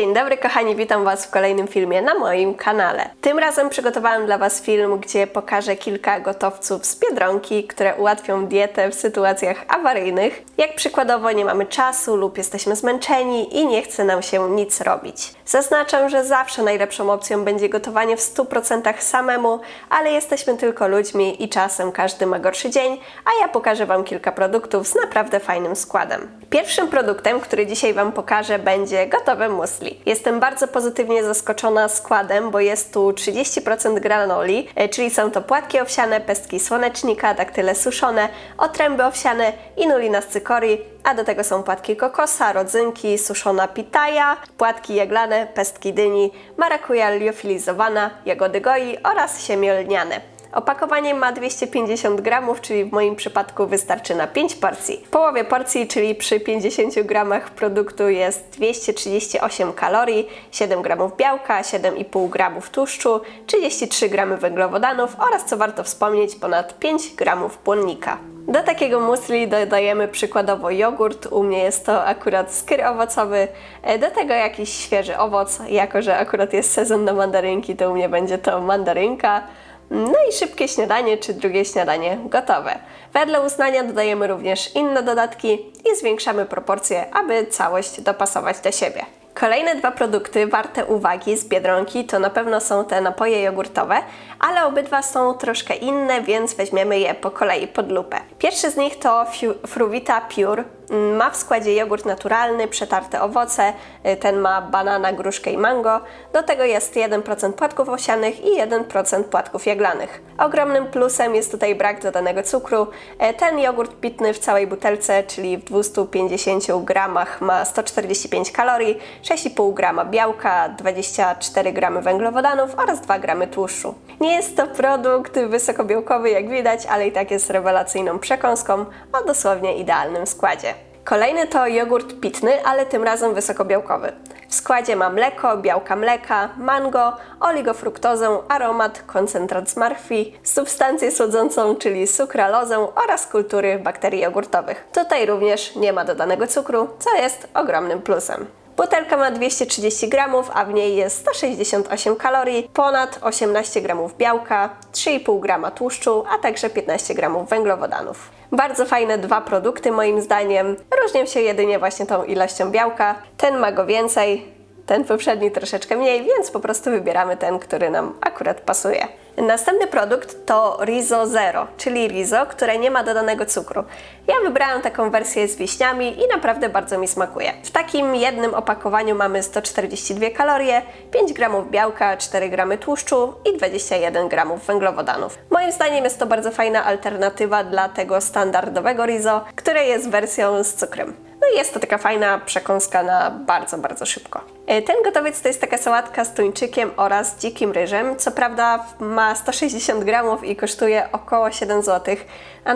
Dzień dobry kochani, witam Was w kolejnym filmie na moim kanale. Tym razem przygotowałam dla Was film, gdzie pokażę kilka gotowców z Biedronki, które ułatwią dietę w sytuacjach awaryjnych, jak przykładowo nie mamy czasu lub jesteśmy zmęczeni i nie chce nam się nic robić. Zaznaczam, że zawsze najlepszą opcją będzie gotowanie w 100% samemu, ale jesteśmy tylko ludźmi i czasem każdy ma gorszy dzień, a ja pokażę Wam kilka produktów z naprawdę fajnym składem. Pierwszym produktem, który dzisiaj Wam pokażę, będzie gotowe musli. Jestem bardzo pozytywnie zaskoczona składem, bo jest tu 30% granoli, e, czyli są to płatki owsiane, pestki słonecznika, daktyle suszone, otręby owsiane, inulina z cykorii, a do tego są płatki kokosa, rodzynki, suszona pitaja, płatki jaglane, pestki dyni, marakuja liofilizowana, jagody goi oraz siemię lniane. Opakowanie ma 250 gramów, czyli w moim przypadku wystarczy na 5 porcji. W połowie porcji, czyli przy 50 gramach produktu jest 238 kalorii, 7 gramów białka, 7,5 gramów tłuszczu, 33 gramy węglowodanów oraz, co warto wspomnieć, ponad 5 gramów błonnika. Do takiego musli dodajemy przykładowo jogurt, u mnie jest to akurat skyr owocowy, e, do tego jakiś świeży owoc, jako że akurat jest sezon na mandarynki, to u mnie będzie to mandarynka. No i szybkie śniadanie czy drugie śniadanie gotowe. Wedle uznania dodajemy również inne dodatki i zwiększamy proporcje, aby całość dopasować do siebie. Kolejne dwa produkty warte uwagi z Biedronki to na pewno są te napoje jogurtowe, ale obydwa są troszkę inne, więc weźmiemy je po kolei pod lupę. Pierwszy z nich to Fruwita Pure. Ma w składzie jogurt naturalny, przetarte owoce, y, ten ma banana, gruszkę i mango. Do tego jest 1% płatków owsianych i 1% płatków jaglanych. Ogromnym plusem jest tutaj brak dodanego cukru. E, Ten jogurt pitny w całej butelce, czyli w 250 gramach ma 145 kalorii, 6,5 grama białka, 24 gramy węglowodanów oraz 2 gramy tłuszczu. Nie jest to produkt wysokobiałkowy jak widać, ale i tak jest rewelacyjną przekąską o dosłownie idealnym składzie. Kolejny to jogurt pitny, ale tym razem wysokobiałkowy. W składzie ma mleko, białka mleka, mango, oligofruktozę, aromat, koncentrat z marchwi, substancję słodzącą, czyli sukralozę oraz kultury bakterii jogurtowych. Tutaj również nie ma dodanego cukru, co jest ogromnym plusem. Butelka ma 230 gramów, a w niej jest 168 kalorii, ponad 18 gramów białka, 3,5 grama tłuszczu, a także 15 gramów węglowodanów. Bardzo fajne dwa produkty moim zdaniem. Różnią się jedynie właśnie tą ilością białka. Ten ma go więcej, ten poprzedni troszeczkę mniej, więc po prostu wybieramy ten, który nam akurat pasuje. Następny produkt to Rizo Zero, czyli Rizo, które nie ma dodanego cukru. Ja wybrałam taką wersję z wiśniami i naprawdę bardzo mi smakuje. W takim jednym opakowaniu mamy 142 kalorie, 5 gramów białka, 4 gramy tłuszczu i 21 gramów węglowodanów. Moim zdaniem jest to bardzo fajna alternatywa dla tego standardowego Rizo, które jest wersją z cukrem. No i jest to taka fajna przekąska na bardzo, bardzo szybko. E, Ten gotowiec to jest taka sałatka z tuńczykiem oraz dzikim ryżem. Co prawda ma 160 gramów i kosztuje około 7 zł.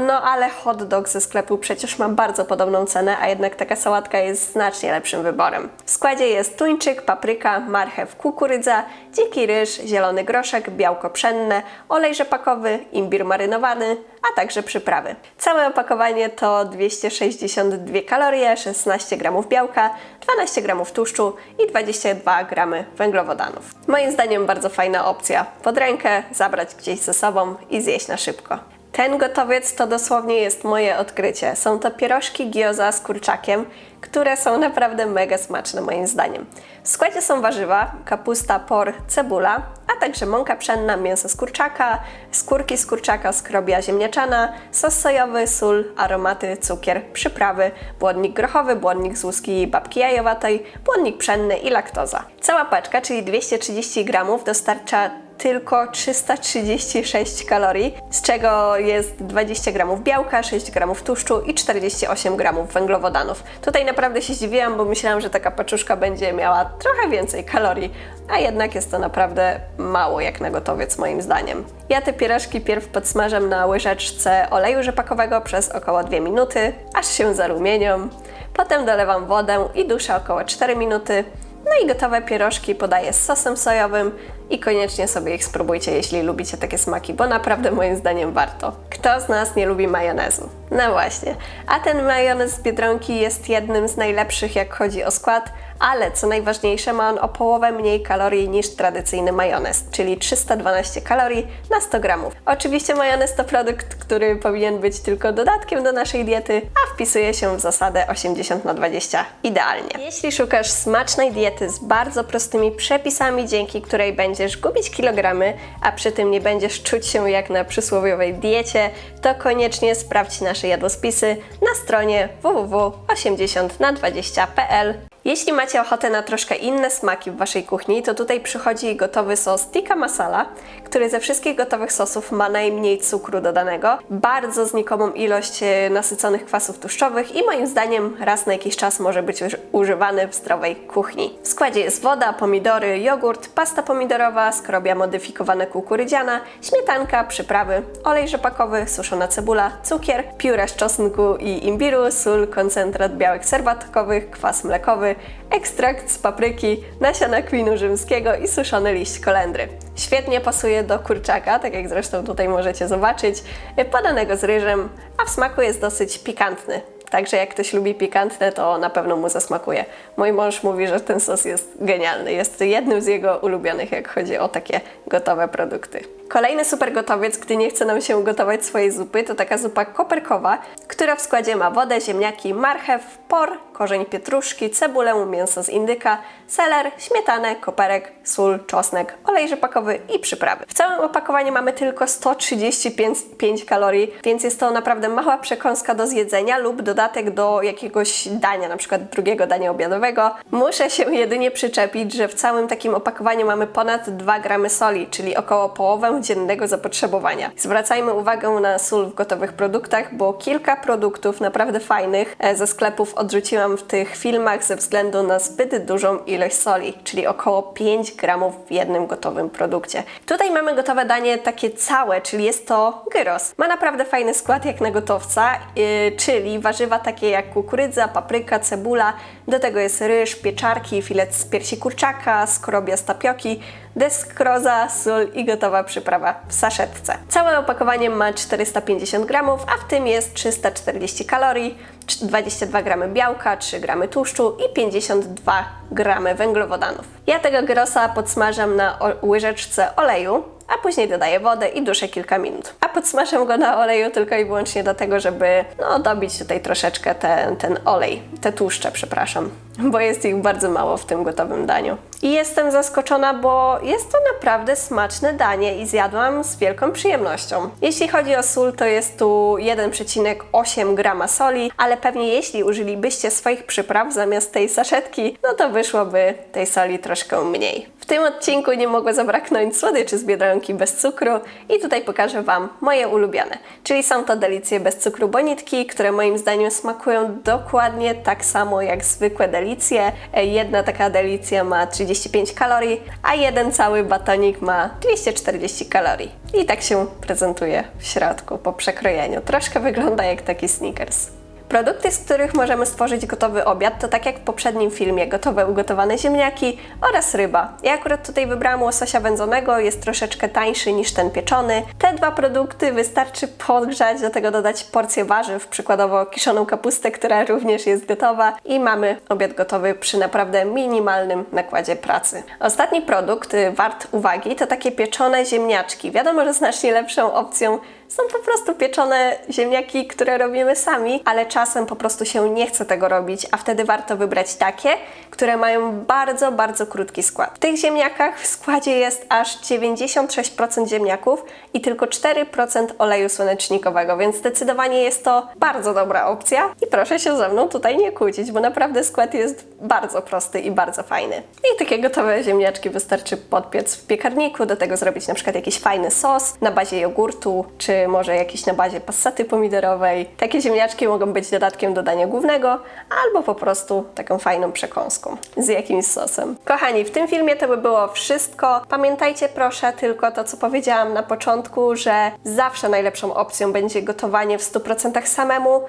No ale hot dog ze sklepu przecież ma bardzo podobną cenę, a jednak taka sałatka jest znacznie lepszym wyborem. W składzie jest tuńczyk, papryka, marchew, kukurydza, dziki ryż, zielony groszek, białko pszenne, olej rzepakowy, imbir marynowany, a także przyprawy. Całe opakowanie to 262 kalorie, 16 gramów białka, 12 gramów tłuszczu i 22 gramy węglowodanów. Moim zdaniem bardzo fajna opcja. Pod rękę, zabrać gdzieś ze sobą i zjeść na szybko. Ten gotowiec to dosłownie jest moje odkrycie. Są to pierożki gioza z kurczakiem, które są naprawdę mega smaczne moim zdaniem. W składzie są warzywa, kapusta, por, cebula, a także mąka pszenna, mięso z kurczaka, skórki z kurczaka, skrobia ziemniaczana, sos sojowy, sól, aromaty, cukier, przyprawy, błonnik grochowy, błonnik z łuski babki jajowatej, błonnik pszenny i laktoza. Cała paczka, czyli 230 gramów, dostarcza tylko 336 kalorii, z czego jest 20 gramów białka, 6 gramów tłuszczu i 48 gramów węglowodanów. Tutaj naprawdę się zdziwiłam, bo myślałam, że taka paczuszka będzie miała trochę więcej kalorii, a jednak jest to naprawdę mało jak na gotowiec moim zdaniem. Ja te pierożki pierw podsmażam na łyżeczce oleju rzepakowego przez około 2 minuty, aż się zarumienią. Potem dolewam wodę i duszę około 4 minuty. No i gotowe pierożki podaję z sosem sojowym i koniecznie sobie ich spróbujcie, jeśli lubicie takie smaki, bo naprawdę moim zdaniem warto. Kto z nas nie lubi majonezu? No właśnie. A ten majonez z Biedronki jest jednym z najlepszych, jak chodzi o skład, ale co najważniejsze, ma on o połowę mniej kalorii niż tradycyjny majonez, czyli 312 kalorii na 100 gramów. Oczywiście majonez to produkt, który powinien być tylko dodatkiem do naszej diety, a wpisuje się w zasadę 80 na 20 idealnie. Jeśli szukasz smacznej diety z bardzo prostymi przepisami, dzięki której będziesz gubić kilogramy, a przy tym nie będziesz czuć się jak na przysłowiowej diecie, to koniecznie sprawdź nasze jadłospisy na stronie www.80na20.pl. Jeśli macie ochotę na troszkę inne smaki w Waszej kuchni, to tutaj przychodzi gotowy sos tikka masala, który ze wszystkich gotowych sosów ma najmniej cukru dodanego, bardzo znikomą ilość e, nasyconych kwasów tłuszczowych i moim zdaniem raz na jakiś czas może być już używany w zdrowej kuchni. W składzie jest woda, pomidory, jogurt, pasta pomidorowa, skrobia modyfikowana kukurydziana, śmietanka, przyprawy, olej rzepakowy, suszona cebula, cukier, pióra z czosnku i imbiru, sól, koncentrat białek serwatkowych, kwas mlekowy, ekstrakt z papryki, nasiona kwinu rzymskiego i suszony liść kolendry. Świetnie pasuje do kurczaka, tak jak zresztą tutaj możecie zobaczyć, podanego z ryżem, a w smaku jest dosyć pikantny. Także jak ktoś lubi pikantne, to na pewno mu zasmakuje. Mój mąż mówi, że ten sos jest genialny. Jest jednym z jego ulubionych, jak chodzi o takie gotowe produkty. Kolejny super gotowiec, gdy nie chce nam się gotować swojej zupy, to taka zupa koperkowa, która w składzie ma wodę, ziemniaki, marchew, por, korzeń pietruszki, cebulę, mięso z indyka, seler, śmietanę, koperek, sól, czosnek, olej rzepakowy i przyprawy. W całym opakowaniu mamy tylko 135 kalorii, więc jest to naprawdę mała przekąska do zjedzenia lub dodatek do jakiegoś dania, na przykład drugiego dania obiadowego. Muszę się jedynie przyczepić, że w całym takim opakowaniu mamy ponad 2 gramy soli, czyli około połowę dziennego zapotrzebowania. Zwracajmy uwagę na sól w gotowych produktach, bo kilka produktów naprawdę fajnych e, ze sklepów odrzuciłam w tych filmach ze względu na zbyt dużą ilość soli, czyli około 5 gramów w jednym gotowym produkcie. Tutaj mamy gotowe danie takie całe, czyli jest to gyros. Ma naprawdę fajny skład jak na gotowca, yy, czyli warzywa takie jak kukurydza, papryka, cebula, do tego jest ryż, pieczarki, filet z piersi kurczaka, skorobia z tapioki, deskroza, sól i gotowa przyprawa w saszetce. Całe opakowanie ma 450 gramów, a w tym jest 340 kalorii, 22 gramy białka, 3 gramy tłuszczu i 52 gramy węglowodanów. Ja tego gyrosa podsmażam na łyżeczce oleju, a później dodaję wodę i duszę kilka minut. A podsmażam go na oleju tylko i wyłącznie do tego, żeby no, dobić tutaj troszeczkę ten, ten olej, te tłuszcze, przepraszam, bo jest ich bardzo mało w tym gotowym daniu. I jestem zaskoczona, bo jest to naprawdę smaczne danie i zjadłam z wielką przyjemnością. Jeśli chodzi o sól, to jest tu 1,8 grama soli, ale pewnie jeśli użylibyście swoich przypraw zamiast tej saszetki, no to wyszłoby tej soli troszkę mniej. W tym odcinku nie mogło zabraknąć słodyczy z Biedronki bez cukru i tutaj pokażę Wam moje ulubione. Czyli są to delicje bez cukru bonitki, które moim zdaniem smakują dokładnie tak samo jak zwykłe delicje. Jedna taka delicja ma 35 kalorii, a jeden cały batonik ma 240 kalorii. I tak się prezentuje w środku po przekrojeniu. Troszkę wygląda jak taki Snickers. Produkty, z których możemy stworzyć gotowy obiad, to tak jak w poprzednim filmie, gotowe ugotowane ziemniaki oraz ryba. Ja akurat tutaj wybrałam łososia wędzonego, jest troszeczkę tańszy niż ten pieczony. Te dwa produkty wystarczy podgrzać, do tego dodać porcję warzyw, przykładowo kiszoną kapustę, która również jest gotowa i mamy obiad gotowy przy naprawdę minimalnym nakładzie pracy. Ostatni produkt, y, wart uwagi, to takie pieczone ziemniaczki. Wiadomo, że znacznie lepszą opcją są po prostu pieczone ziemniaki, które robimy sami, ale czasem po prostu się nie chce tego robić, a wtedy warto wybrać takie, które mają bardzo, bardzo krótki skład. W tych ziemniakach w składzie jest aż 96% ziemniaków i tylko 4% oleju słonecznikowego, więc zdecydowanie jest to bardzo dobra opcja i proszę się ze mną tutaj nie kłócić, bo naprawdę skład jest bardzo prosty i bardzo fajny. I takie gotowe ziemniaczki wystarczy podpiec w piekarniku, do tego zrobić na przykład jakiś fajny sos na bazie jogurtu czy czy może jakieś na bazie passaty pomidorowej. Takie ziemniaczki mogą być dodatkiem do dania głównego, albo po prostu taką fajną przekąską z jakimś sosem. Kochani, w tym filmie to by było wszystko. Pamiętajcie proszę tylko to, co powiedziałam na początku, że zawsze najlepszą opcją będzie gotowanie w 100% samemu,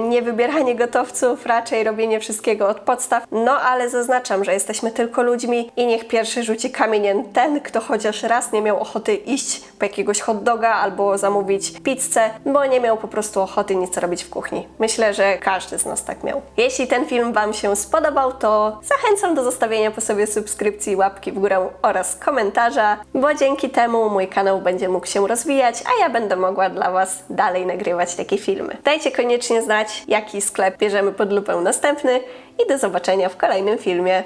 nie wybieranie gotowców, raczej robienie wszystkiego od podstaw. No ale zaznaczam, że jesteśmy tylko ludźmi i niech pierwszy rzuci kamieniem ten, kto chociaż raz nie miał ochoty iść po jakiegoś hot doga albo zamówić pizzę, bo nie miał po prostu ochoty nic robić w kuchni. Myślę, że każdy z nas tak miał. Jeśli ten film Wam się spodobał, to zachęcam do zostawienia po sobie subskrypcji, łapki w górę oraz komentarza, bo dzięki temu mój kanał będzie mógł się rozwijać, a ja będę mogła dla Was dalej nagrywać takie filmy. Dajcie koniecznie znać, jaki sklep bierzemy pod lupę następny i do zobaczenia w kolejnym filmie.